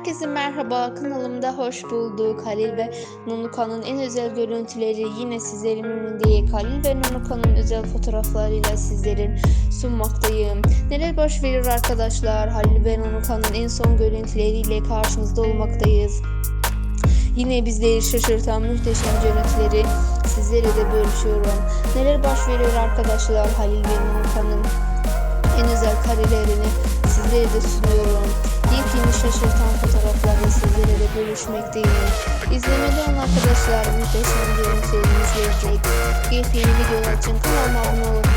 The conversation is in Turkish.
Herkese merhaba kanalımda hoş bulduk. Halil ve Nunuka'nın en özel görüntüleri yine sizlerin önünde. Halil ve Nunuka'nın özel fotoğraflarıyla sizlerin sunmaktayım. Neler baş verir arkadaşlar? Halil ve Nunuka'nın en son görüntüleriyle karşınızda olmaktayız. Yine bizleri şaşırtan muhteşem görüntüleri sizlere de bölüşüyorum. Neler baş veriyor arkadaşlar Halil ve Nunuka'nın en özel karelerini sizlere de sunuyorum. Yepyeni şaşırtan fotoğraflarla sizlere de bölüşmekteyim. İzlemeli olan arkadaşlar muhteşem görüntülerimi izleyecek. Yepyeni videolar için kanalıma abone olup